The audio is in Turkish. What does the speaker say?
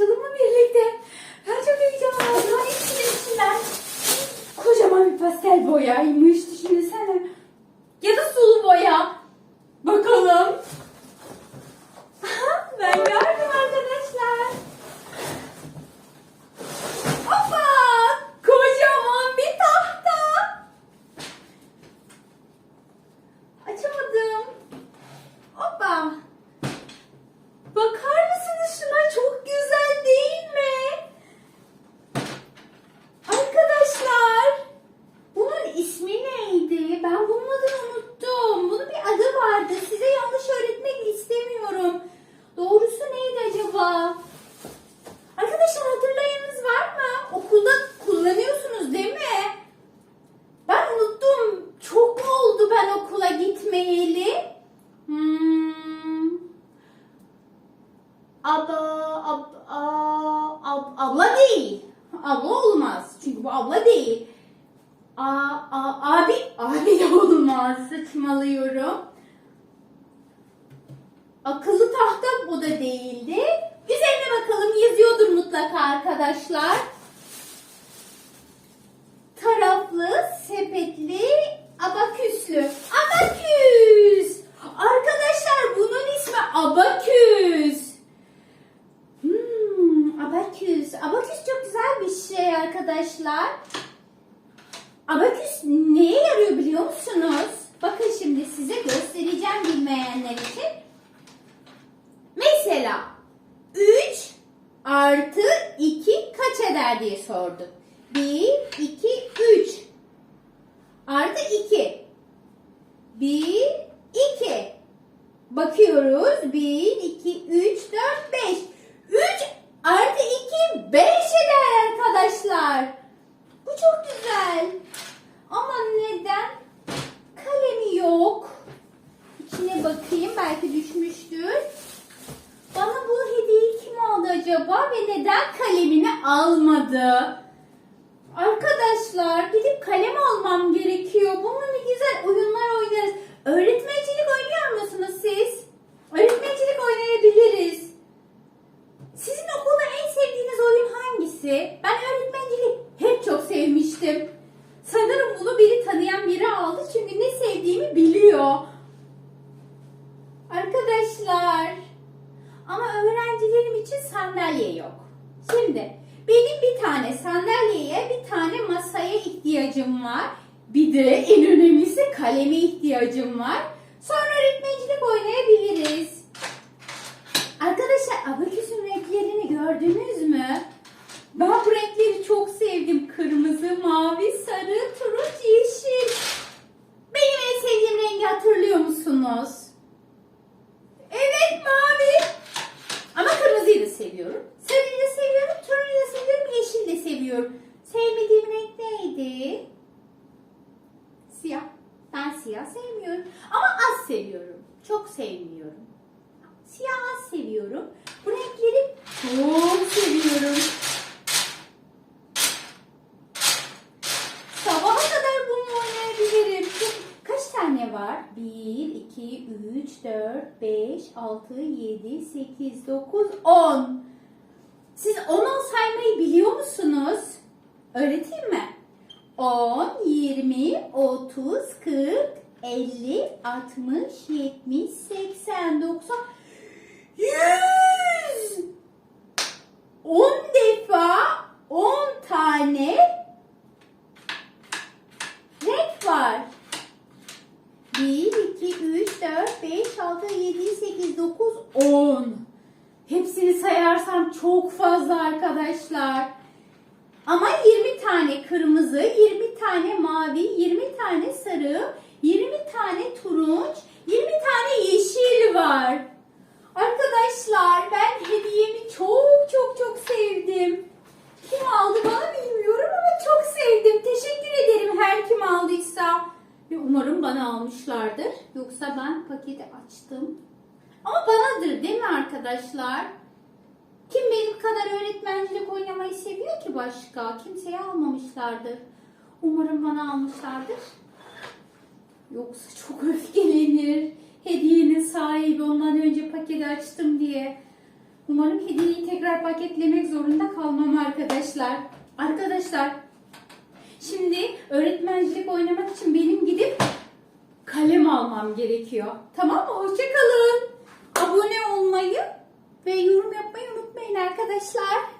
Arkadaşlar açalım mı birlikte? Ben çok heyecanlandım. Ay içinden içinden. Kocaman bir pastel boyaymış. Düşünsene. Ya da sulu boya. Bakalım. Aha, ben gördüm arkadaşlar. Hoppa! Kocaman bir tahta. Açamadım. Hoppa. Bakar mısınız şuna? Çok güzel değil mi? Arkadaşlar. Bunun ismi neydi? Ben bunun adını unuttum. Bunun bir adı vardı. Size yanlış öğretmek istemiyorum. Doğrusu neydi acaba? Arkadaşlar hatırlayanınız var mı? Okulda kullanıyorsunuz değil mi? Ben unuttum. Çok oldu ben okula gitmeyeli. Hmm. Abla, ab, a- ab- abla değil. Abla olmaz. Çünkü bu abla değil. A, a, abi, abi de olmaz. Saçmalıyorum. Akıllı tahta bu da değildi. Üzerine bakalım yazıyordur mutlaka arkadaşlar. Taraflı, sepetli, abaküslü. Abaküs! Arkadaşlar bunun ismi abaküs. Hmm, abaküs. Abaküs çok güzel bir şey arkadaşlar. Abaküs neye yarıyor biliyor musunuz? Bakın şimdi size göstereceğim bilmeyenler için. Mesela 3 artı 2 kaç eder diye sorduk. 1, 2, 3. Artı 2. 1, 2. Bakıyoruz. 1, 2, 3, 4, 5. 3 artı 2, 5 eder arkadaşlar. Bu çok güzel. Ama neden? Kalemi yok. İçine bakayım. Belki düşmüştür. Bana bu hediyeyi kim aldı acaba ve neden kalemini almadı? Arkadaşlar gidip kalem almam gerekiyor. Bununla güzel oyunlar oynarız. Öğretmencilik oynuyor musunuz siz? Öğretmencilik oynayabiliriz. Hangisi? Ben öğretmencilik hep çok sevmiştim. Sanırım bunu biri tanıyan biri aldı çünkü ne sevdiğimi biliyor. Arkadaşlar ama öğrencilerim için sandalye yok. Şimdi benim bir tane sandalyeye, bir tane masaya ihtiyacım var. Bir de en önemlisi kaleme ihtiyacım var. Sonra öğretmencilik oynayabiliriz. Arkadaşlar abaküsün renklerini gördünüz mü? Ben bu renkleri çok sevdim. Kırmızı, mavi, sarı, turuncu, yeşil. Benim en sevdiğim rengi hatırlıyor musunuz? Evet mavi. Ama kırmızıyı da seviyorum. Sarıyı da seviyorum, turuncuyu da seviyorum, yeşil de seviyorum. Sevmediğim renk neydi? Siyah. Ben siyah sevmiyorum. Ama az seviyorum. Çok sevmiyorum. Siyah az seviyorum. Bu renkleri çok seviyorum. Sabaha kadar bununla oynayabilirim. Kaç tane var? 1, 2, 3, 4, 5, 6, 7, 8, 9, 10. Siz 10'u saymayı biliyor musunuz? Öğreteyim mi? 10, 20, 30, 40, 50, 60, 70, 80, 90, 100! 10 defa 10 tane renk var. 1, 2, 3, 4, 5, 6, 7, 8, 9, 10. Hepsini sayarsam çok fazla arkadaşlar. Ama 20 tane kırmızı, 20 tane mavi, 20 tane sarı, 20 tane turunç, 20 tane yeşil var. Arkadaşlar ben hediyemi çok çok çok sevdim. Kim aldı bana bilmiyorum ama çok sevdim. Teşekkür ederim her kim aldıysa. Ve umarım bana almışlardır. Yoksa ben paketi açtım. Ama banadır değil mi arkadaşlar? Kim benim kadar öğretmencilik oynamayı seviyor ki başka? Kimseye almamışlardır. Umarım bana almışlardır. Yoksa çok öfkelenir. Hediyenin sahibi ondan önce paketi açtım diye. Umarım hediyeyi tekrar paketlemek zorunda kalmam arkadaşlar. Arkadaşlar şimdi öğretmencilik oynamak için benim gidip kalem almam gerekiyor. Tamam mı? Hoşçakalın. Abone olmayı ve yorum yapmayı unutmayın arkadaşlar.